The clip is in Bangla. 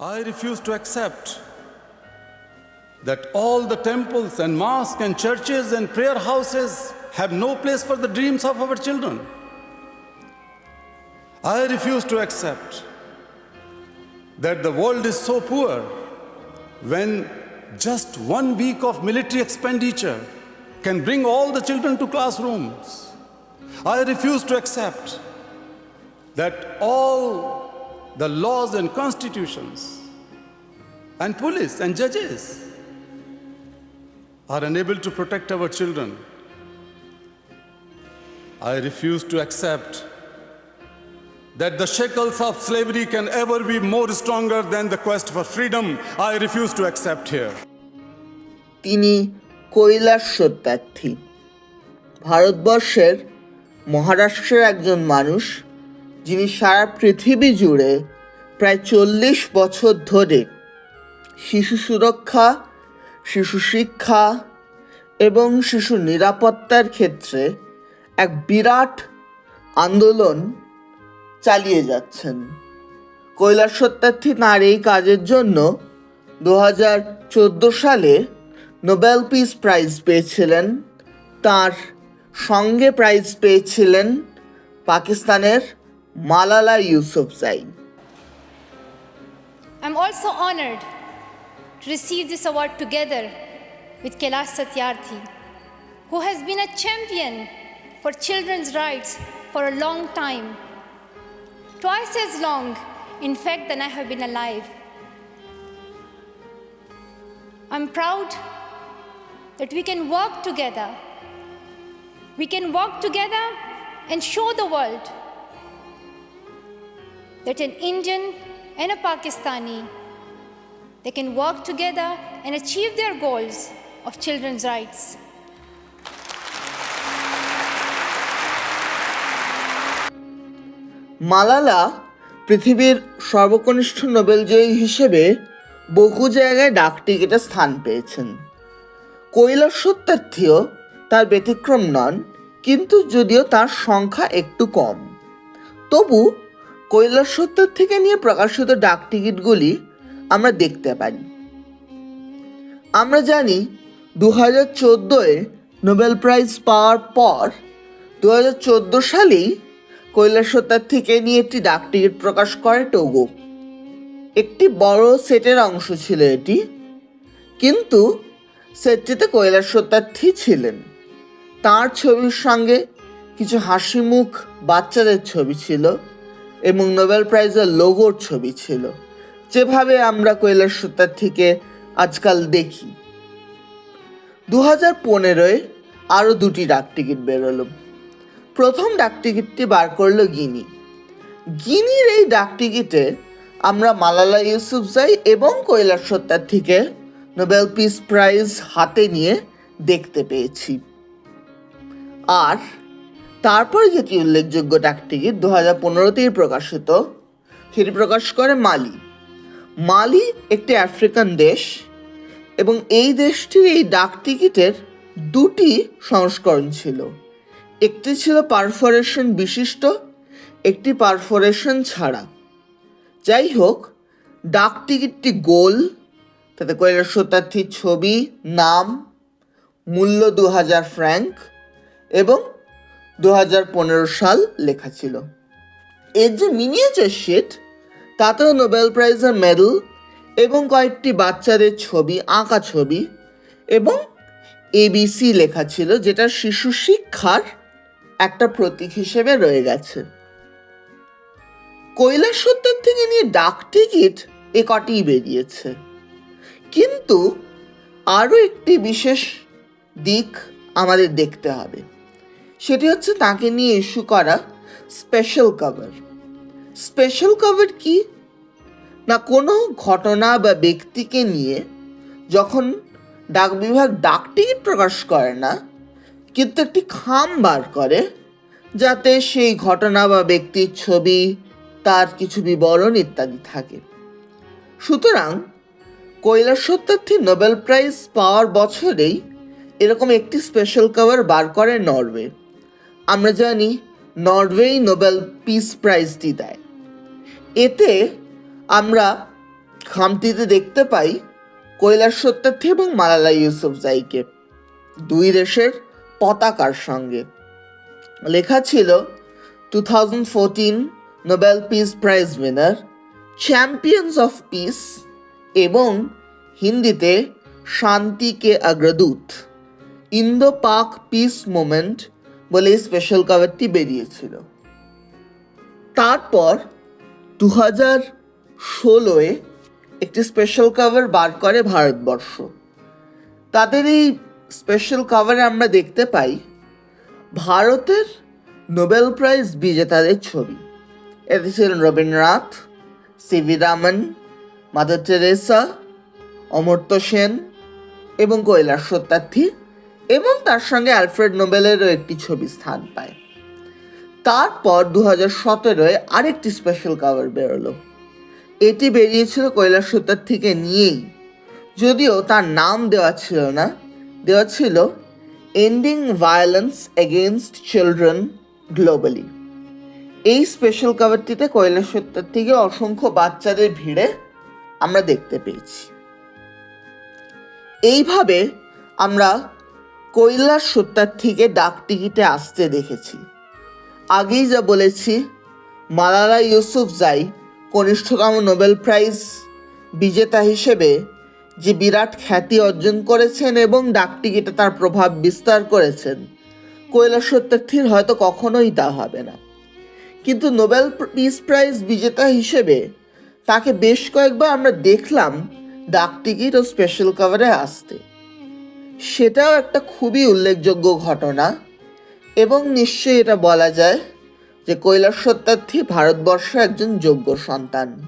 I refuse to accept that all the temples and mosques and churches and prayer houses have no place for the dreams of our children. I refuse to accept that the world is so poor when just one week of military expenditure can bring all the children to classrooms. I refuse to accept that all the laws and constitutions and police and judges are unable to protect our children. I refuse to accept that the shackles of slavery can ever be more stronger than the quest for freedom. I refuse to accept here. তিনি কৈলাস সত্যার্থী ভারতবর্ষের মহারাষ্ট্রের একজন মানুষ যিনি সারা পৃথিবী জুড়ে প্রায় চল্লিশ বছর ধরে শিশু সুরক্ষা, শিশু শিক্ষা এবং শিশু নিরাপত্তার ক্ষেত্রে এক বিরাট আন্দোলন চালিয়ে যাচ্ছেন। কৈলাস সত্যার্থী তাঁর এই কাজের জন্য দু হাজার চোদ্দ সালে নোবেল পিস প্রাইজ পেয়েছিলেন। তার সঙ্গে প্রাইজ পেয়েছিলেন পাকিস্তানের Malala Yousafzai. I'm also honored to receive this award together with Kailash Satyarthi, who has been a champion for children's rights for a long time, twice as long, in fact, than I have been alive. I'm proud that we can work together. We can work together and show the world that an Indian and a Pakistani they can work together and achieve their goals of children's rights. Malala পৃথিবীর সর্বকনিষ্ঠ নোবেলজয়ী হিসেবে বহু জায়গায় ডাক টিকিটে স্থান পেয়েছেন কৈলাস সত্যার্থীও তার ব্যতিক্রম নন কিন্তু যদিও তার সংখ্যা একটু কম তবু কৈলাস থেকে নিয়ে প্রকাশিত ডাক টিকিটগুলি আমরা দেখতে পারি আমরা জানি দু হাজার চোদ্দোয় নোবেল প্রাইজ পাওয়ার পর দু হাজার চোদ্দ সালেই কৈলাস সত্যার্থীকে নিয়ে একটি ডাক টিকিট প্রকাশ করে টোগো। একটি বড় সেটের অংশ ছিল এটি, কিন্তু সেটটিতে কৈলাস সত্যার্থী ছিলেন। তার ছবির সঙ্গে কিছু হাসি মুখ বাচ্চাদের ছবি ছিল। এবং নোবেল প্রাইজের লোগোর ছবি ছিল, যেভাবে আমরা কৈলাস থেকে আজকাল দেখি। দু হাজার পনেরোয় আরও দুটি ডাক টিকিট বেরোলো। প্রথম ডাক টিকিটটি বার করল গিনি। গিনির এই ডাক টিকিটে আমরা মালালা ইউসুফ ইউসুফজাই এবং কৈলাস সত্যার্থীকে নোবেল পিস প্রাইজ হাতে নিয়ে দেখতে পেয়েছি। আর তারপর যেটি উল্লেখযোগ্য ডাক টিকিট দু হাজার পনেরোতেই প্রকাশিত, সেটি প্রকাশ করে মালি। মালি একটি আফ্রিকান দেশ এবং এই দেশটির এই ডাক টিকিটের দুটি সংস্করণ ছিল। একটি ছিল পারফরেশন বিশিষ্ট, একটি পারফরেশন ছাড়া। যাই হোক, ডাক টিকিটটি গোল, তাতে কৈলাস সত্যার্থীর ছবি, নাম, মূল্য দু হাজার ফ্র্যাঙ্ক এবং দু হাজার পনেরো সাল লেখা ছিল। এর যে মিনিয়েচার শিট তাতেও নোবেল প্রাইজের মেডেল এবং কয়েকটি বাচ্চাদের ছবি, আঁকা ছবি এবং এবিসি লেখা ছিল, যেটা শিশু শিক্ষার একটা প্রতীক হিসেবে রয়ে গেছে। কৈলাস সত্যার থেকে নিয়ে ডাক টিকিট এ কটিই বেরিয়েছে। কিন্তু আরও একটি বিশেষ দিক আমাদের দেখতে হবে। সেটি হচ্ছে তাকে নিয়ে ইস্যু করা স্পেশাল কভার। স্পেশাল কভার কি? না, কোনো ঘটনা বা ব্যক্তিকে নিয়ে যখন ডাক বিভাগ ডাক টিকিট প্রকাশ করে না, কিন্তু একটি খাম বার করে, যাতে সেই ঘটনা বা ব্যক্তির ছবি, তার কিছু বিবরণ ইত্যাদি থাকে। সুতরাং কৈলাস সত্যার্থী নোবেল প্রাইজ পাওয়ার বছরেই এরকম একটি স্পেশাল কভার বার করে নরওয়ে। আমরা জানি নরওয়েই নোবেল পিস প্রাইজটি দেয়। এতে আমরা খামটিতে দেখতে পাই কৈলাস সত্যার্থী এবং মালালা ইউসুফজাইকে দুই দেশের পতাকার সঙ্গে। লেখা ছিল two thousand fourteen Nobel peace prize winner, champions of peace এবং হিন্দিতে শান্তি কে অগ্রদূত ইন্দো পাক পিস মোমেন্ট বলে স্পেশাল কভারটি বেরিয়েছিল। তারপর দু হাজার ষোলোয় একটি স্পেশাল কভার বার করে ভারতবর্ষ। তাদের এই স্পেশাল কভারে আমরা দেখতে পাই ভারতের নোবেল প্রাইজ বিজেতাদের ছবি। এতে ছিলেন Rabindranath CV Raman Mother Teresa, Amartya Sen এবং কৈলাস সত্যার্থী এবং তার সঙ্গে অ্যালফ্রেড নোবেলেরও একটি ছবি স্থান পায়। তারপর দু হাজার সতেরোয় আরেকটি স্পেশাল কাভার বেরোলো। এটি বেরিয়েছিল কৈলাস সত্যার্থীকে নিয়েই। যদিও তার নাম দেওয়া ছিল না, দেওয়া ছিল ending violence against children globally এই স্পেশাল কভারটিতে কৈলাস সত্যার্থীকে অসংখ্য বাচ্চাদের ভিড়ে আমরা দেখতে পেয়েছি। এইভাবে আমরা কৈলাস সত্যার্থীকে ডাক টিকিটে আসতে দেখেছি। আগেই যা বলেছি, মালালা ইউসুফজাই কনিষ্ঠতম নোবেল প্রাইজ বিজেতা হিসেবে যে বিরাট খ্যাতি অর্জন করেছেন এবং ডাকটিকিটে তার প্রভাব বিস্তার করেছেন, কৈলাস সত্যার্থীর হয়তো কখনোই তা হবে না। কিন্তু নোবেল পিস প্রাইজ বিজেতা হিসেবে তাকে বেশ কয়েকবার আমরা দেখলাম ডাকটিকিট ও স্পেশাল কভারে আসতে। সেটাও একটা খুবই উল্লেখযোগ্য ঘটনা। এবং নিশ্চয়ই এটা বলা যায় যে কৈলাস সত্যার্থী ভারতবর্ষের একজন যোগ্য সন্তান।